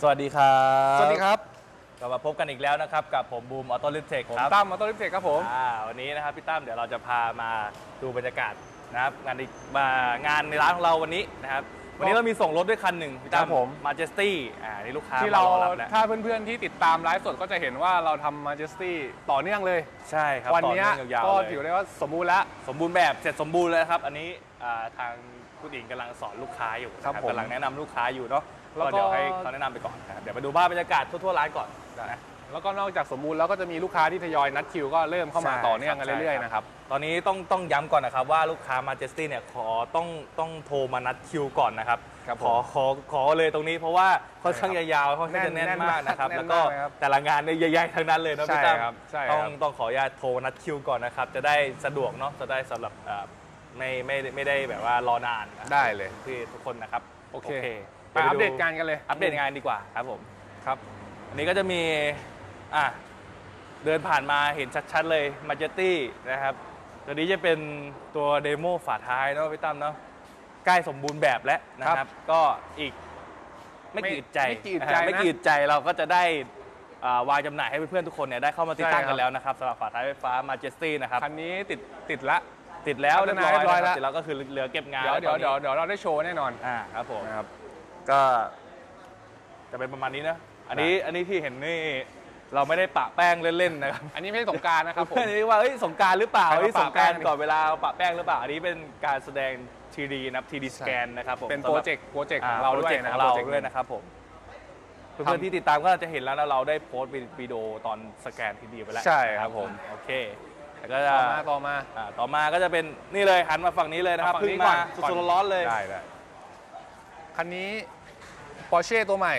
สวัสดีครับสวัสดีครับกลับมาพบกันอีกแล้วนะครับ กับผมบูมออโต้ลิฟเทคผมครับตั้มมอเตอร์ลิฟเทคครับผมอ่าวันนี้นะครับพี่ตั้มเดี๋ยวเราจะพามาดูบรรยากาศนะครับงานอีกมางานในร้านของเราวันนี้นะครับวันนี้เรามีส่งรถด้วยคันหนึ่งพี่ตั้ครัมบผมมาเจสตี้อ่านี่ลูกค้าที่เรามอรับแล้วถ้าเพื่อนๆที่ติดตามไลฟ์สดก็จะเห็นว่าเราทำมาเจสตี้ต่อเนื่องเลยใช่ครับวันเนี้ยต่อเนื่องยาวก็ๆเลยถือได้ว่าสมบูรณ์แล้วสมบูรณ์แบบเสร็จสมบูรณ์เลยนะครับ อันนี้อ่าทางคุณอิงกำลังสอนลูกค้าอยู่นะครับผมกำลังแนะนำลูกค้าอยู่เนาะ แล้วก็ก็ เดี๋ยวให้เขาแนะนำไปก่อนนะครับเดี๋ยวมาดูภาพบรรยากาศทั่วๆร้านก่อนนะแล้วก็นอกจากสมบูรณ์แล้วก็จะมีลูกค้าที่ทยอยนัดคิวก็เริ่มเข้ามาใช่ต่อเนื่องกันครับเรื่อยใช่ๆครับนะครับ ตอนนี้ต้องต้องย้ำก่อนนะครับว่าลูกค้ามาเจสตี้เนี่ยขอต้องต้องโทรมานัดคิวก่อนนะครับครับผมขอขอขอเลยตรงนี้เพราะว่าค่อนข้างใช่ครับยาวๆค่อนข้างจะแน่นแน่นมากนะครับแน่นแล้วก็มากเลยครับแต่ละงานเนี่ยใหญ่ๆทั้งนั้นเลยนะพี่ใช่ตั้มครับใช่ต้องครับต้องขออนุญาตโทรนัดคิวก่อนนะครับจะได้สะดวกเนาะจะได้สำหรับเอ่อไม่ไม่ไม่ได้แบบว่ารอนานนะได้เลย ที่ทุกคนนะครับ โอเค ไปยวอัปเดตดูการกันเลย อัปเดตงานดีกว่าครับผม ครับ อันนี้ก็จะมีอะเดินผ่านมาเห็นชัดๆเลยมาเจตี้นะครับ ตัวนี้จะเป็นตัวเดโมฝาท้ายเนาะพี่ตั้มเนาะใกล้สมบูรณ์แบบแล้วนะคครัรับบก็อีกไม่กี่อึดใจไม่กี่อึดใจนะฮะนะไม่กี่อึดใจเราก็จะได้อ่าวางจำหน่ายให้เพื่อนๆทุกคนเนี่ยได้เข้ามาติดตั้งใช่ครักับนแล้วนะครับสำหรับฝาท้ายไฟฟ้ามาเจตี้นะครับคันนี้ติดติดละติดแล้วพัเรีฒยบนาร้อยเรียบร้อยนะครับแล้วติดแล้วก็คือเหลือเก็บงาน เดี๋ยวเดี๋ยวแล้เดี๋ยวตอนนี้เดี๋ยวเราได้โชว์แน่นอนอ่าครับผมนะครับ ก็จะเป็นประมาณนี้นะ อันนี้อันนี้ที่เห็นนี่เราไม่ได้ปะแป้งเล่นๆนะครับอันนี้ไม่ใช่สงกรารนะครับผมเพื่อนนี่ว่าเอ้ยสงกรารหรือเปล่าใครมาเฮ้ยสงกรารปะแป้งนี่ก่อนเวลาปะแป้งหรือเปล่า อันนี้เป็นการแสดง 3D นะครับ 3D สแกนนะครับผมเป็นสำโปหรบเจกต์โปรเจกต์ขอ่องเราด้วยโปจกต์นะขคอรับงเราโปรเจกต์ด้วยนะครับผมเพื่อนๆที่ติดตามก็จะเห็นแล้วนะเราได้โพสต์วิดีโอตอนสแกน 3D ไปแล้วใช่ครับผม โอเคแล้วก็จะ ต่อมาต่อมา อ่าต่อมาก็จะเป็นนี่เลยหันมาฝั่งนี้เลยนะครับเอาฝั่งเพิ่งนี้มาก่อน สดๆร้อนๆเลย ได้ได้คันนี้ Porsche ตัวใหม่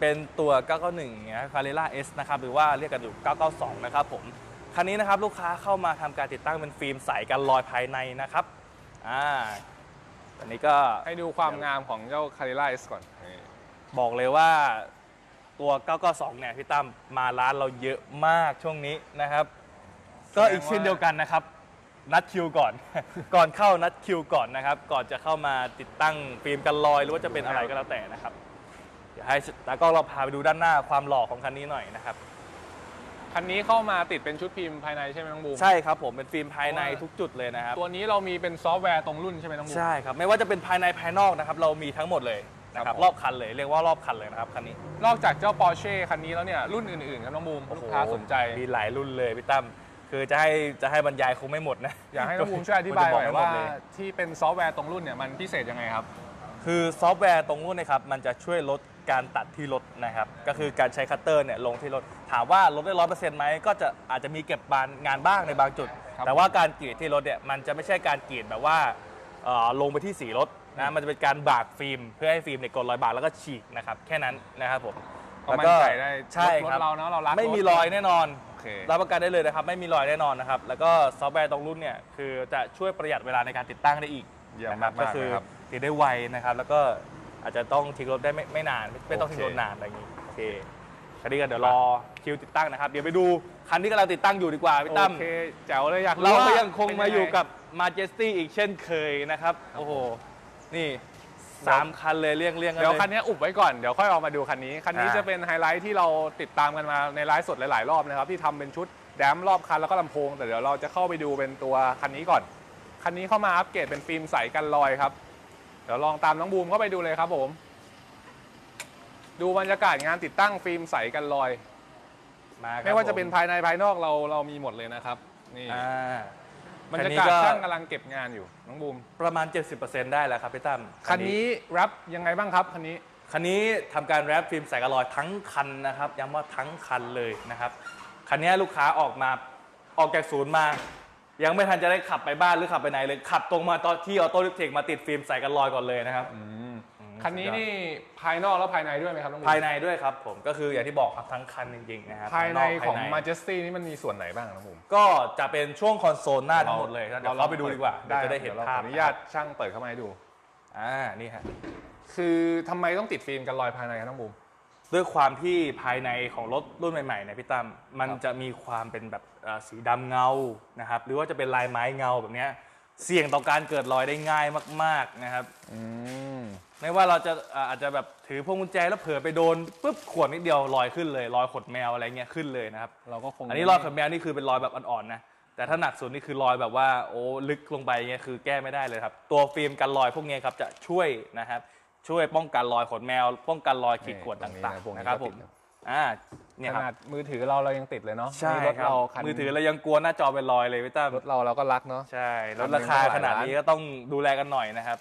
เป็นตัว 991นะคาเรล่า S นะครับ หรือว่าเรียกกันอยู่ 992 นะครับผม คันนี้นะครับลูกค้าเข้ามาทำการติดตั้งเป็นฟิล์มใสกันรอยภายในนะครับ อ่า อันนี้ก็ให้ดูความงามของเจ้า c a r r e r a S ก่อนนี่บอกเลยว่าตัว 992 เนี่ยพี่ตั้มมาร้านเราเยอะมากช่วงนี้นะครับ ก็อีกเช่นเดียวกันนะครับ นัดคิวก่อน ก่อนเข้านัดคิวก่อนนะครับ ก่อนจะเข้ามาติดตั้งฟิล์มกันรอย หรือว่าจะเป็นอะไรก็แล้วแต่นะครับ เดี๋ยวให้ตากล้องเราพาไปดูด้านหน้าความหล่อของคันนี้หน่อยนะครับ คันนี้เข้ามาติดเป็นชุดพิมพ์ภายในใช่ไหมน้องบูม ใช่ครับผมเป็นฟิล์มภายในเพราะว่าทุกจุดเลยนะครับ ตัวนี้เรามีเป็นซอฟต์แวร์ตรงรุ่นใช่ไหมน้องบูม ใช่ครับ ไม่ว่าจะเป็นภายในภายนอกนะครับ เรามีทั้งหมดเลยนะคครัรับบผมรอบคันเลยเรียกว่ารอบคันเลยนะครับคันนี้ นอกจากเจ้า Porsche คันนี้แล้วเนี่ยรุ่นอื่นๆครับน้องบูมลูกค้าสนใจ มีหลายรุ่นเลยพี่ตั้ม คือจะให้จะให้บรรยายคงไม่หมดนะ อยากให้น้องบูมช่วยอธิบายหน่อยมันจะบอกไม่หมว่าดเลยที่เป็นซอฟต์แวร์ตรงรุ่นเนี่ยมันพิเศษยังไงครับ คือซอฟต์แวร์ตรงนู้นนะครับมันจะช่วยลดการตัดที่รถนะครับ ก็คือการใช้คัตเตอร์เนี่ยลงที่รถ ถามว่าลดได้ร้อยเปอร์เซ็นต์ไหมก็จะอาจจะมีเก็บบานงานบ้างในบางจุดครับแต่ว่าการกรีดที่รถเนี่ยมันจะไม่ใช่การกรีดแบบว่าเอ่อลงไปที่สีรถนะมันจะเป็นการบากฟิล์ม เพื่อให้ฟิล์มเนี่ยกดรอยบากแล้วก็ฉีกนะครับแค่นั้นนะครับผม ก็มั่นใจได้ใช่รถครับเราเนาะเรารักไม่มีถรอยแน่นอนโอเครับประกันได้เลยนะครับ ไม่มีรอยแน่นอนนะครับ แล้วก็ซอฟต์แวร์ตรงรุ่นเนี่ยคือจะช่วยประหยัดเวลาในการติดตั้งได้อีกเยี่ยมนะครับมากๆก็คือเลยครับติดได้ไวนะครับ แล้วก็อาจจะต้องทิ้งรถได้ไม่ไม่นาน ไม่ไม่ต้องโอเคทิ้งรถนานอะไรอย่างนี้โอเคคันนี้ก็เดี๋ยวรอคิวติดตั้งนะครับ เดี๋ยวไปดูคันที่กำลังติดตั้งอยู่ดีกว่าพี่ตั้มโอเคแจ๋วเลยอยากเราก็ว่ยังคงเป็นมาอยู่ไกับ Majesty อีกเช่นเคยนะครับโอ้โหนี่ สามคันเลยเรียงเรียงกันเดี๋ยวเลยคันนี้อุบไว้ก่อน เดี๋ยวค่อยออกมาดูคันนี้ คันนี้อ่าจะเป็นไฮไลท์ที่เราติดตามกันมาในไลฟ์สดหลาย ๆ รอบนะครับ ที่ทำเป็นชุดแดมรอบคันแล้วก็ลำโพง แต่เดี๋ยวเราจะเข้าไปดูเป็นตัวคันนี้ก่อน คันนี้เข้ามาอัปเกรดเป็นฟิล์มใสกันรอยครับ เดี๋ยวลองตามน้องบูมเข้าไปดูเลยครับผม ดูบรรยากาศงานติดตั้งฟิล์มใสกันรอยมาครับไม่ว่าจะเป็นผภายในภายนอกเราเรามีหมดเลยนะครับ นี่อ่า บรรคันยานี้กาศก็ช่างกำลังเก็บงานอยู่น้องบูมประมาณ 70%ได้แล้วครับพี่ตั้มคันนี้รับยังไงบ้างครับคันนี้ คันนี้ทำการแรปฟิล์มใส่กระลอยทั้งคันนะครับย้ำว่าทั้งคันเลยนะครับคันนี้ลูกค้าออกมาออกจากศูนย์มา ยังไม่ทันจะได้ขับไปบ้านหรือขับไปไหนเลยขับตรงมาตอนที่ออโต้ลิฟเทคมาติดฟิล์มใส่กันลอยก่อนเลยนะครับ คันนี้นี่ภายนอกแล้วภายในด้วยไหมครับน้องบูมภายในด้วยครับผมก็คืออย่างที่บอกครับทั้งคันจริงๆนะครับภายในกของภายใน Majesty นี่มันมีส่วนไหนบ้างน้องบูมก็จะเป็นช่วงคอนโซลหน้าทั้งหมดเลยเดี๋ยวเราไปดูดีกว่าเดี๋ยวจะได้เห็นยวรภาพขออนุญาตช่างเปิดเข้ามาให้ดูอ่านี่ฮะคือทำไมต้องติดฟิล์มกันรอยภายในครับน้องบูมด้วยความที่ภายในของรถรุ่นใหม่ๆเนี่ยพี่ตั้มมันครับจะมีความเป็นแบบเอ่อสีดำเงานะครับหรือว่าจะเป็นลายไม้เงาแบบเนี้ย เสี่ยงต่อการเกิดรอยได้ง่ายมาก ๆนะครับอืมไม่ว่าเราจะอ่าอาจจะแบบถือพวงกุญแจแล้วเผลอไปโดนปุ๊บขวดนิดเดียวรอยขึ้นเลยรอยขดแมวอะไรเงี้ยขึ้นเลยนะครับ เราก็คงอันนี้รอยขดแมวนี่คือเป็นรอยแบบอ่อนๆนะ แต่ถ้าหนักสุดนี่คือรอยแบบว่าโอ้ลึกลงไปเงี้ยคือแก้ไม่ได้เลยครับ ตัวฟิล์มกันรอยพวกเนี้ยครับจะช่วยนะครับ ช่วยป้องกันรอยขดแมว ป้องกันรอยขีดข่วนต่างพวกๆนี้นะครับผมก็ติด อ่าเนี่ยขครับนาดมือถือเราเรายังติดเลยเนาะใช่นี่รถครับเราคันมือถือเรายังกลัวหน้าจอเป็นรอยเลยพี่ตั้มรถเราเราก็รักเนาะ ใช่ลคัดนหนึ่รางคาก็หลายขนาดล้านนี้ก็ต้องดูแลกันหน่อยนะครับ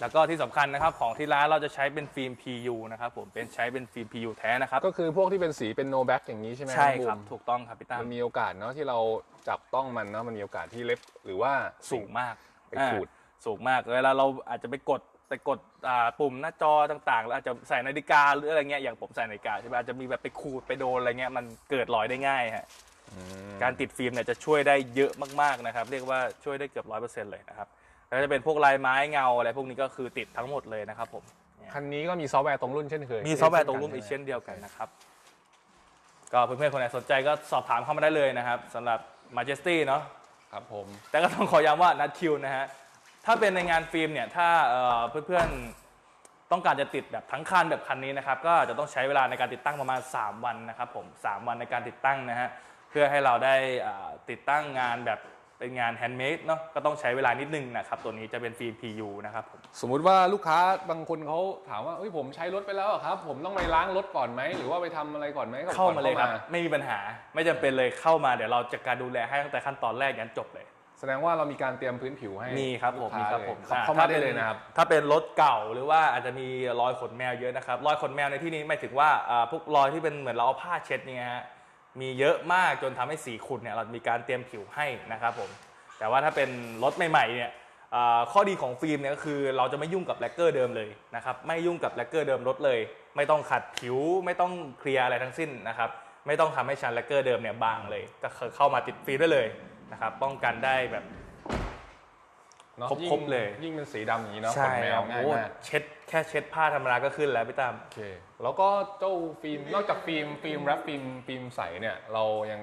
แล้วก็ที่สำคัญนะครับของที่ร้านเราจะใช้เป็นฟิล์ม PU นะครับผมเป็นใช้เป็นฟิล์ม PU แท้นะครับก็คือพวกที่เป็นสีเป็นโนแบ็กอย่างนี้ใช่ไหมใช่น้องครับมถูกต้องครับพี่ตั้มมันมีโอกาสเนาะที่เราจับต้องมันเนาะมันมีโอกาสที่เล็บหรือว่าสูงมากไปขูดอ่าสูงมากเวลาเราอาจจะไปกด ไปกดอ่าปุ่มหน้าจอต่างๆแล้วอาจจะใส่นาฬิกาหรืออะไรเงี้ยอย่างผมใส่นาฬิกาใช่ไหมอาจจะมีแบบไปขูดไปโดนอะไรเงี้ยมันเกิดรอยได้ง่ายฮะอืมการติดฟิล์มเนี่ยจะช่วยได้เยอะมากๆนะครับเรียกว่าช่วยได้เกือบร้อยเปอร์เซ็นต์เลยนะครับแล้วจะเป็นพวกลายไม้เงาอะไรพวกนี้ก็คือติดทั้งหมดเลยนะครับผมคันนี้ก็มีซอฟต์แวร์ตรงรุ่นเช่นเคยมีซอฟต์แวร์ตรงรุ่นอีกเช่นเดียวกันนะครับก็เพื่อนๆคนไหนสนใจก็สอบถามเข้ามาได้เลยนะครับสำหรับ Majesty เนาะครับผมแต่ก็ต้องขอย้ำว่านัดคิวนะฮะ ถ้าเป็นในงานฟิล์มเนี่ยถ้าเอ่อเพื่อนๆต้องการจะติดแบบทั้งคันแบบคันนี้นะครับก็จะต้องใช้เวลาในการติดตั้งประมาณ 3 วันนะครับผม3วันในการติดตั้งนะฮะเพื่อให้เราได้อ่าติดตั้งงานแบบเป็นงานแฮนด์เมดเนาะก็ต้องใช้เวลานิดนึงนะครับตัวนี้จะเป็นฟิล์ม PU นะครับผมสมมุติว่าลูกค้าบางคนเขาถามว่าเฮ้ยผมใช้รถไปแล้วอะครับ ผมต้องไปล้างรถก่อนไหมหรือว่าไปทำอะไรก่อนไหมก่อนเข้ามาเลยครับก่อนไม่มีปัญหาไม่จำเป็นเลยเข้ามาเดี๋ยวเราจัดการดูแลให้ตั้งแต่ขั้นตอนแรกยันจบเลย แสดงว่าเรามีการเตรียมพื้นผิวให้มีครับผมลูกมีค้าครับผมเลยเข้าอ่เข้ามาถ้ได้ป็เลยนะครับ ถ้าเป็นรถเก่าหรือว่าอาจจะมีรอยขนแมวเยอะนะครับ รอยขนแมวในที่นี้หมายถึงว่าอ่าพวกรอยที่เป็นเหมือนเราเอาผ้าเช็ดเนี่ยฮะมีเยอะมากจนทำให้สีขุ่นเนี่ยเรามีการเตรียมผิวให้นะครับผมแต่ว่าถ้าเป็นรถใหม่ๆเนี่ยอ่าข้อดีของฟิล์มเนี่ยก็คือเราจะไม่ยุ่งกับแลกเกอร์เดิมเลยนะครับไม่ยุ่งกับแลกเกอร์เดิมรถเลย ไม่ต้องขัดผิวไม่ต้องเคลียร์อะไรทั้งสิ้นนะครับไม่ต้องทำให้ชั้นแลกเกอร์เดิมเนี่ยบางเลยก็คือเข้ามาติดฟิล์มได้เลย นะครับป้องกันได้แบบ เนาะครบยิ่งครบเลย ยิ่งเป็นสีดำอย่างนี้เนาะขใช่นแมควรับง่ายโอ้มากเช็ดแค่เช็ดผ้าธรรมดาก็ขึ้นแล้วพี่ตามโอเค แล้วก็เจ้าฟิล์มนอกจากฟิล์มฟิล์มแรปฟิล์มฟิล์มใสเนี่ยเรายัง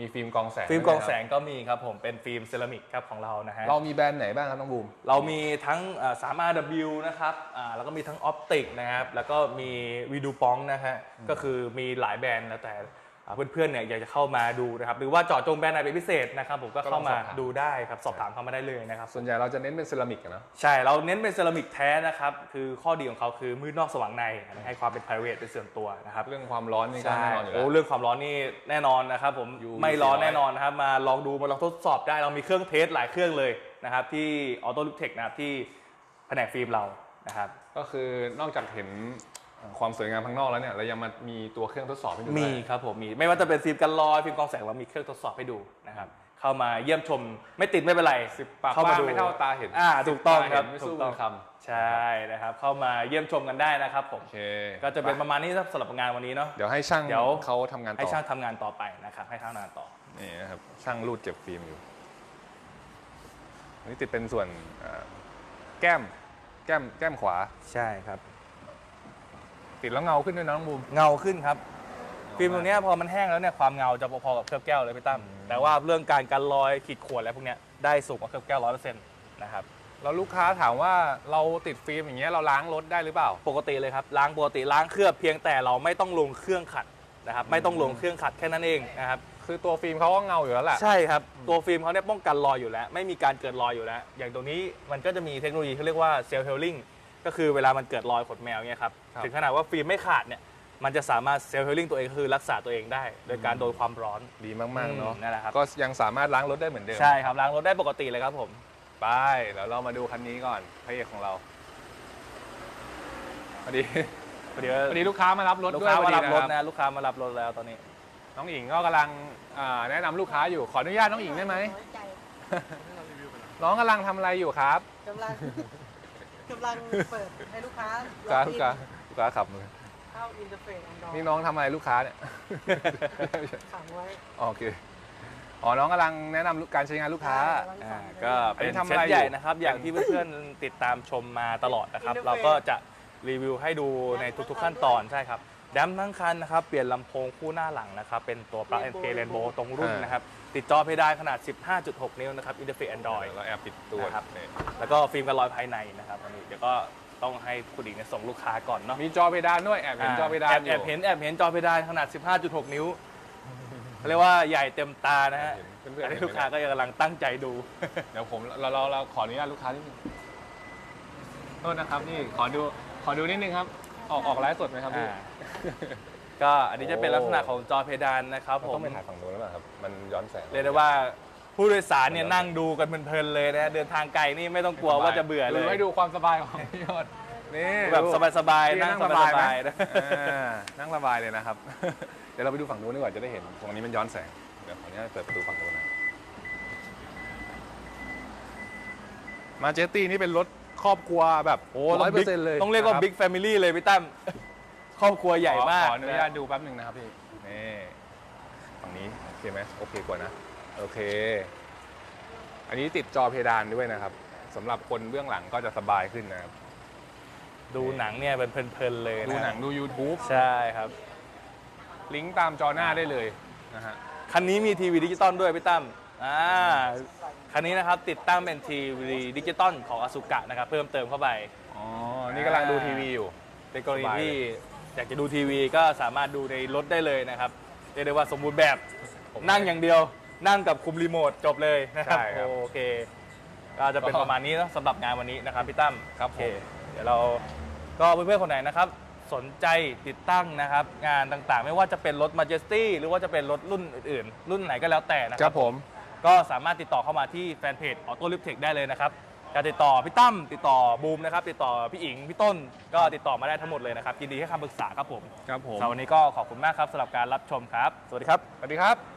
มีฟิล์มกรองแสงฟิล์มกรองด้วยแสนะคงก็มีครับผมเป็นฟิล์มเซรามิกครับของเรานะฮะบเรามีแบรนด์ไหนบ้างครับน้องบูม เรามีทั้งอ่า 3RW นะครับอ่าแล้วก็มีทั้งออปติกนะครับ แล้วก็มีวีดูปองนะฮะ ก็คือมีหลายแบรนด์แล้วแต่อ่า เพื่อนๆเนี่ยอยากจะเข้ามาดูนะครับหรือว่าเจาะจงแบรนด์ไหนเป็นพิเศษนะครับผมก็เข้ามาดูได้ครับสอบถามเข้ามาได้เลยนะครับส่วนใหญ่เราจะเน้นเป็นเซรามิกอะเนาะใช่เราเน้นเป็นเซรามิกแท้นะครับคือข้อดีของเขาคือมืดนอกสว่างในให้ความเป็น private เป็นส่วนตัวนะครับเรื่องความร้อนนี่ก็ใช่แน่นอนอยู่โอ้แล้วเรื่องความร้อนนี่แน่นอนนะครับผมอยู่ไม่ร้อน400แน่นอนนะครับมาลองดูมาลองทดสอบได้เรามีเครื่องเทสหลายเครื่องเลยนะครับที่ออโต้ลูกเทคนะครับที่แผนกฟิล์มเรานะครับก็คือนอกจากเห็น ความสวยงามข้างนอกแล้วเนี่ยเรายังมามีตัวเครื่องทดสอบให้ดูมีด้วยครับผมมีไม่ว่าจะเป็นฟิล์มกันรอยฟิล์มกรองแสงเรามีเครื่องทดสอบให้ดูนะครับเข้ามาเยี่ยมชมไม่ติดไม่เป็นไรสิบปากเข้ามาว่าดูไม่เท่าตาเห็นอ่าถูกต้องครับสิตาเห็นไม่ถูสู้กต้องมือคใช่นะครับ เข้ามาเยี่ยมชมกันได้นะครับผมำโอเคก็จะเป็นประมาณนี้สำหรับงานวันนี้เนาะเดี๋ยวให้ช่างเดี๋ยวเขาทำงานให้ต่อช่างทำงานต่อไปนะครับให้ช่างทำงานต่อนี่นะครับช่างรูดเจ็บฟิล์มอยู่อันนี้ติดเป็นส่วนเอ่อแก้มแก้มแก้มขวาใช่ครับ ติดแล้วเงาขึ้นด้วยนะน้องบูม เงาขึ้นครับฟิล์มตรงเนี้ยพอมันแห้งแล้วเนี่ยความเงาจะพอๆกับเคลือบแก้วเลยพี่ตั้มแต่ว่าเรื่องการกันรอยขีดข่วนอะไรพวกเนี้ยได้สูงกว่าเคลือบแก้วร้อยเปอร์เซ็นต์นะครับแล้วลูกค้าถามว่าเราติดฟิล์มอย่างเงี้ยเราล้างรถได้หรือเปล่า ปกติเลยครับล้างปกติล้างเคลือบเพียงแต่เราไม่ต้องลงเครื่องขัดนะครับไม่ต้องลงเครื่องขัดแค่นั้นเองนะครับ คือตัวฟิล์มเขาก็เงาอยู่แล้วแหละ ใช่ครับ ตัวฟิล์มเขาเนี่ยป้องกันรอยอยู่แล้ว ไม่มีการเกิดรอยอยู่แล้ว อย่างตรงนี้มันก็จะมีเทคโนโลยีที่เรียกว่าเซลล์เฮลลิง ก็คือเวลามันเกิดรอยขนแมวเนี่ยครับครับ ถึงขนาดว่าฟิล์มไม่ขาดเนี่ยมันจะสามารถเซลล์เฮลลิงตัวเองก็คือรักษาตัวเองได้ โดยการโดนความร้อน ดีมาก ๆ เนาะอืมนั่นแหละครับ ก็ยังสามารถล้างรถได้เหมือนเดิม ใช่ครับล้างรถได้ปกติเลยครับผม ไปแล้วเรามาดูคันนี้ก่อนพระเอกของเราพอดีพอดีพอดีลูกค้ามารับรถลูกด้วยค้าพอมาดีรับรถนะคนะรับลูกค้ามารับรถแล้วตอนนี้ น้องหญิงก็กำลังอ่าแนะนำลูกค้าอยู่ขออนุญาตน้องหญิงได้ไหมน้อยใจน้องกำลังทำอะไรอยู่ครับ กำลัง กำลังเปิดให้ลูกค้าลูกค้าลูกค้าลูกค้าขับมือเข้าอินเทอร์เฟซแอนดรอยนี่น้องทำอะไรลูกค้าเนี่ยขังไว้โอเคอ๋อ น้องกำลังแนะนำการใช้งานลูกค้ากำลังอ่าสั่งก็อันนี้เป็นทำเซอะไรตอยู่ใหญ่นะครับ อย่างที่เพื่อนๆติดตามชมมาตลอดนะครับ Interface เราก็จะรีวิวให้ดูในทุกๆขั้นตอนใช่ครับ แดมทั้งคันนะครับ เปลี่ยนลำโพงคู่หน้าหลังนะครับ เป็นตัว Plug and Play Rainbow ตรงรุ่นอ่านนะครับ ติดจอเพดานขนาด 15.6 นิ้วนะครับอินเทอร์เฟซ Android เราแอบปิดตัวนะครับนี่แล้วก็ฟิล์มกันรอยภายในนะครับอันนี้เดี๋ยวก็ต้องให้คุณอีกเนี่ยส่งลูกค้าก่อนเนาะมีจอเพดานด้วย แอบเห็นจอเพดานแอบอยู่แอบเห็นแอบเห็นจอเพดานขนาด 15.6 นิ้วเขาเรียกว่าใหญ่เต็มตานะฮะเห็นเพื่อนๆอันนี้เห็นไหมลูกค้าก็ยังกำลังตั้งใจดู เดี๋ยวผมเราเราเราขออนุญาตลูกค้านิดนึงโทษนะครับนี่ขอดูขอดูนิดนึงครับ ออกออกไลฟ์สดไหมครับพี่ อ่า ก็อันนี้จะเป็นโอ้ลักษณะของจอเพดานนะครับมันผต้อมงไปถ่ายฝั่งนู้นหรือเปล่าครับ มันย้อนแสง เรียกได้ว่าผู้โดยสารเนี่ยนั่งดูกันเพลินๆเลยนะเดินทางไกลนี่ไม่ต้องกลัวว่าจะเบื่อเลยดูให้ดูความสบายของพี่ยอดนี่แบบดูสบายๆพี่นั่งสสบายไหมบายๆนะอ่านั่งสบายเลยนะครับ เดี๋ยวเราไปดูฝั่งนู้นดีกว่าจะได้เห็น ตรงนี้มันย้อนแสง เดี๋ยวขออนุญาตเปิดประตูฝั่งนู้นนะ มาเจตตี้นี่เป็นรถ ครอบครัวแบบโอ้ร้อยเปอร์เซ็นต์เลยต้องเรียกว่านะคบบิ๊กแฟมิลี่เลยพี่ตั้มครอบครัวใหญ่มากขออนุญาตดูแป๊บหนึ่งนะครับพี่นี่ฝั่งนี้โอเคไหมโอเคกว่านะ โอเค อันนี้ติดจอเพดานด้วยนะครับสำหรับคนเบื้องหลังก็จะสบายขึ้นนะครับ ดูหนังเนี่ยเป็นเพลินๆเลยนะดูหนังดู YouTube ใช่ครับ ลิงก์ตามจอหน้าได้เลยนะฮะคันนี้มีทีวีดิจิตอลด้วยพี่ตั้มอ่า คันนี้นะครับติดตั้งเป็นทีวีดิจิตอลของอสุกะนะครับเพิ่มเติมเข้าไป อ๋อ นี่กำลังดูทีวีอยู่ในกรณีสบายเลยที่อยากจะดูทีวีก็สามารถดูในรถได้เลยนะครับเรียกได้ว่าสมบูรณ์แบบผมนั่งอย่างเดียว นั่งกับคุมรีโมทจบเลยนะครับใช่ครับ โอเค ก็จะเป็นก็ประมาณนี้นะสำหรับงานวันนี้นะครับพี่ตั้มครับโอเคผมเดี๋ยวเราก็เพื่อนๆคนไหนนะครับ สนใจติดตั้งนะครับ งานต่างๆ ไม่ว่าจะเป็นรถ Majesty หรือว่าจะเป็นรถรุ่นอื่นๆ รุ่นไหนก็แล้วแต่นะคครัรับบผม ก็สามารถติดต่อเข้ามาที่แฟนเพจ Auto l i f t e c h ได้เลยนะครับการติดต่อพี่ตั้มติดต่อบูมนะครับติดต่อพี่อิงพี่ต้นก็ติดต่อมาได้ทั้งหมดเลยนะครับยินดีให้คำปรึกษาครับผมครับผมสำหรับวันนี้ก็ขอบคุณมากครับสำหรับการรับชมครับ สวัสดีครับ สวัสดีครับ